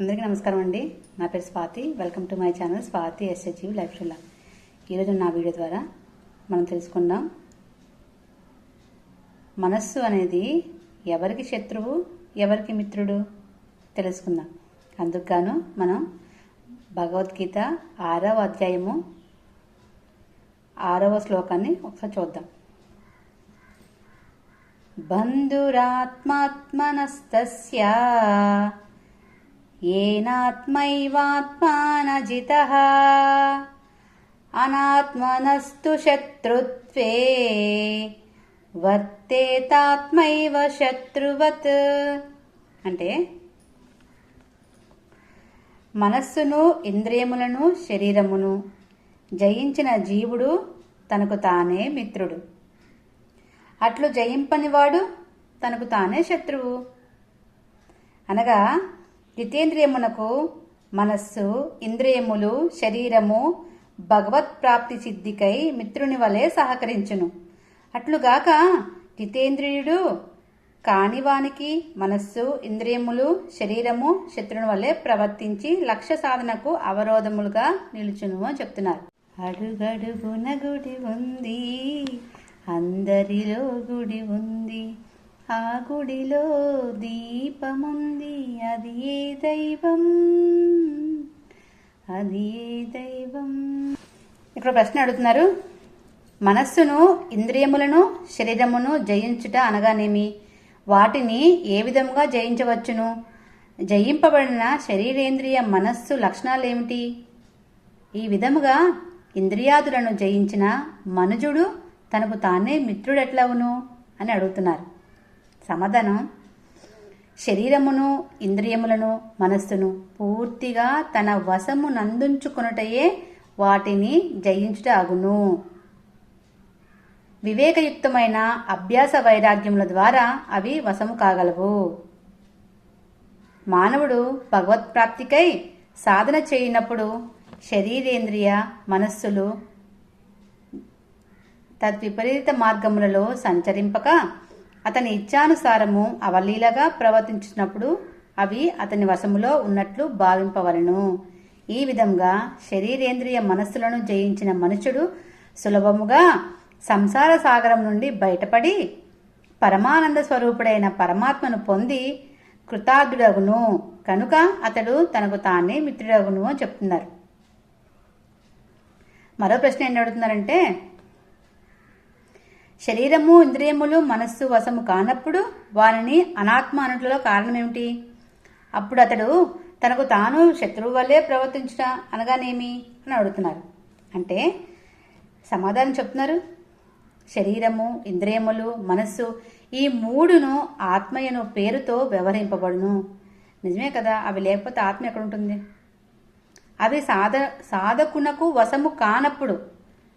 అందరికీ నమస్కారం అండి. నా పేరు Swathi. Welcome to my channel Swathi SHU lifestyle. ఈరోజు నా వీడియో ద్వారా మనం తెలుసుకుందాం. మనస్సు అనేది ఎవరికి శత్రువు ఎవరికి మిత్రుడు తెలుసుకుందాం. అందుకు గాను మనం భగవద్గీత ఆరవ అధ్యాయము ఆరవ శ్లోకాన్ని ఒకసారి చూద్దాం. బంధురాత్మాత్మనస్తస్య येनात्मैवात्मानजितः अनात्मनस्तु शत्रुत्वे వర్తేతాత్మైవ శత్రువత్ అంటే మనస్సును ఇంద్రియములను శరీరమును జయించిన జీవుడు తనకు తానే మిత్రుడు అట్లు జయింపనివాడు తనకు తానే శత్రువు అనగా జితేంద్రియమునకు మనస్సు ఇంద్రియములు శరీరము భగవత్ ప్రాప్తి సిద్ధికై మిత్రుని వలె సహకరించును. అట్లుగాక జితేంద్రియుడు కానివానికి మనస్సు ఇంద్రియములు శరీరము శత్రుని వలె ప్రవర్తించి లక్ష్య సాధనకు అవరోధములుగా నిలుచును అని చెప్తున్నారు. అడుగడుగున గుడి ఉంది అందరిలో గుడి ఉంది. ఆ గుడిలో దీపముంది. అది ఏ దైవం? అది ఏ దైవం? ఇక్కడ ప్రశ్న అడుగుతున్నారు. మనస్సును ఇంద్రియములను శరీరమును జయించుట అనగానేమి? వాటిని ఏ విధముగా జయించవచ్చును? జయింపబడిన శరీరేంద్రియ మనస్సు లక్షణాలు ఏమిటి ఈ విధముగా ఇంద్రియాదులను జయించిన మనుజుడు తనకు తానే మిత్రుడెట్లవును? అని అడుగుతున్నారు. సమధనం శరీరమును ఇంద్రియములను మనస్సును పూర్తిగా తన వశము నందుంచుకునుటయే వాటిని జయించుట అగును. వివేకయుక్తమైన అభ్యాస వైరాగ్యముల ద్వారా అవి వశము కాగలవు. మానవుడు భగవత్ప్రాప్తికై సాధన చేయనప్పుడు శరీరేంద్రియ మనస్సులు తద్విపరీత మార్గములలో సంచరింపక అతని ఇచ్ఛానుసారము అవలీలగా ప్రవర్తించినప్పుడు అవి అతని వశములో ఉన్నట్లు భావింపవలను. ఈ విధంగా శరీరేంద్రియ మనస్సులను జయించిన మనుషుడు సులభముగా సంసార సాగరం నుండి బయటపడి పరమానంద స్వరూపుడైన పరమాత్మను పొంది కృతార్థుడగును. కనుక అతడు తనకు తానే మిత్రుడగును అని చెప్తున్నారు. మరో ప్రశ్న ఏం అడుగుతున్నారంటే శరీరము ఇంద్రియములు మనస్సు వశము కానప్పుడు వారిని అనాత్మ అనుటలో కారణం ఏమిటి అప్పుడు అతడు తనకు తాను శత్రువు వల్లే ప్రవర్తించుట అనగానేమి? అని అడుగుతున్నారు. అంటే సమాధానం చెప్తున్నారు. శరీరము ఇంద్రియములు మనస్సు ఈ మూడును ఆత్మయను పేరుతో వ్యవహరింపబడును. నిజమే కదా? అవి లేకపోతే ఆత్మ ఎక్కడుంటుంది? అవి సాధ సాధకునకు వశము కానప్పుడు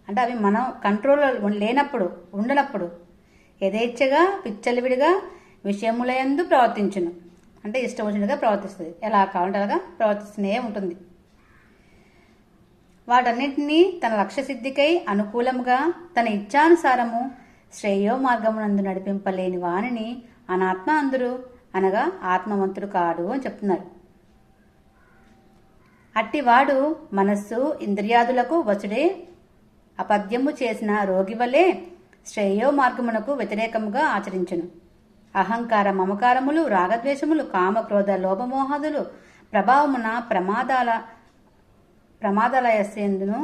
అంటే అవి మనం కంట్రోల్లో లేనప్పుడు ఉండనప్పుడు యథేచ్ఛగా పిచ్చలివిడిగా విషయములయందు ప్రవర్తించును. అంటే ఇష్టం వచ్చినట్టుగా ప్రవర్తిస్తుంది. ఎలా కావాలంటే అలాగా ప్రవర్తిస్తూనే ఉంటుంది. వాటన్నిటినీ తన లక్ష్య సిద్ధికై అనుకూలముగా తన ఇచ్ఛానుసారము శ్రేయో మార్గమునందు నడిపింపలేని వానిని అనాత్మ అందరు అనగా ఆత్మవంతుడు కాడు అని చెప్తున్నారు. అట్టివాడు మనస్సు ఇంద్రియాదులకు వచుడే అపద్యము చేసిన రోగి వలె శ్రేయో మార్గమునకు వ్యతిరేకముగా ఆచరించును. అహంకార మమకారములు రాగద్వేషములు కామ క్రోధ లోభమోహాదులు ప్రభావమున ప్రమాదాల ప్రమాదాలయస్యందును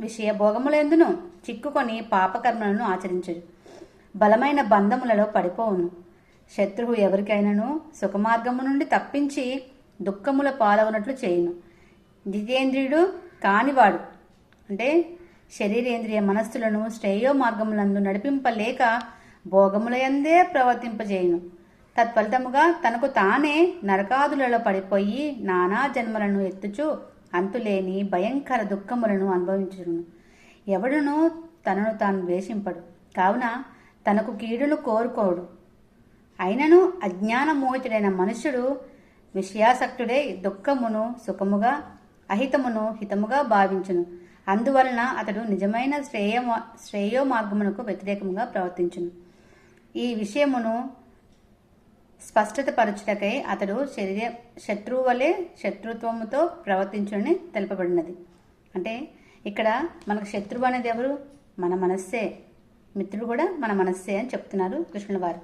విషయ భోగములందును చిక్కుకొని పాపకర్మలను ఆచరించరు బలమైన బంధములలో పడిపోవును. శత్రువు ఎవరికైనాను సుఖమార్గము నుండి తప్పించి దుఃఖముల పాలవునట్లు చేయును. జితేంద్రియుడు కానివాడు. అంటే శరీరేంద్రియ మనస్సులను శ్రేయో మార్గములందు నడిపింపలేక భోగములయందే ప్రవర్తింపజేయును. తత్ఫలితముగా తనకు తానే నరకాదులలో పడిపోయి నానా జన్మలను ఎత్తుచు అంతులేని భయంకర దుఃఖములను అనుభవించును. ఎవడును తనను తాను ద్వేషింపడు. కావున తనకు కీడును కోరుకోడు. అయినను అజ్ఞానమోహితుడైన మనుష్యుడు విషయాసక్తుడై దుఃఖమును సుఖముగా అహితమును హితముగా భావించును. అందువలన అతడు నిజమైన శ్రేయ శ్రేయో మార్గమునకు వ్యతిరేకంగా ప్రవర్తించును. ఈ విషయమును స్పష్టత పరచుటకై అతడు శరీర శత్రువు వలె శత్రుత్వముతో ప్రవర్తించునని తెలుపబడినది. అంటే ఇక్కడ మనకు శత్రువు అనేది ఎవరు? మన మనస్సే. మిత్రుడు కూడా మన మనస్సే అని చెప్తున్నారు కృష్ణుల వారు.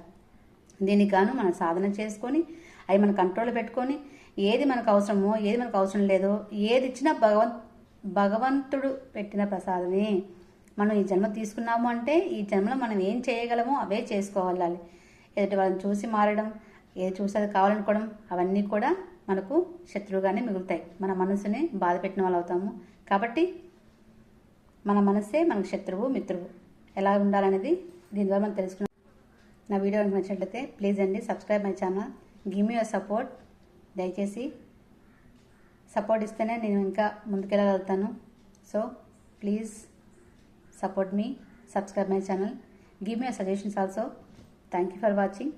దీనికి గాను మనం సాధన చేసుకొని అవి మన కంట్రోల్ పెట్టుకొని ఏది మనకు అవసరమో ఏది మనకు అవసరం లేదో ఏది ఇచ్చినా భగవంత్ భగవంతుడు పెట్టిన ప్రసాదమే. మనం ఈ జన్మ తీసుకున్నాము అంటే ఈ జన్మలో మనం ఏం చేయగలమో అవే చేసుకోవాలి ఎదుటి వాళ్ళని చూసి మారడం ఏది చూసి అది కావాలనుకోవడం అవన్నీ కూడా మనకు శత్రువుగానే మిగులుతాయి. మన మనసుని బాధ పెట్టిన వాళ్ళు అవుతాము. కాబట్టి మన మనస్సే మనకు శత్రువు మిత్రువు. ఎలా ఉండాలనేది దీని ద్వారా మనం తెలుసుకున్నాం. నా వీడియో నచ్చినట్లయితే ప్లీజ్ అండి subscribe my channel. Give me your support. దయచేసి సపోర్ట్ ఇస్తేనే నేను ఇంకా ముందుకెళ్ళగలుగుతాను. So please support me subscribe my channel give me suggestions also thank you for watching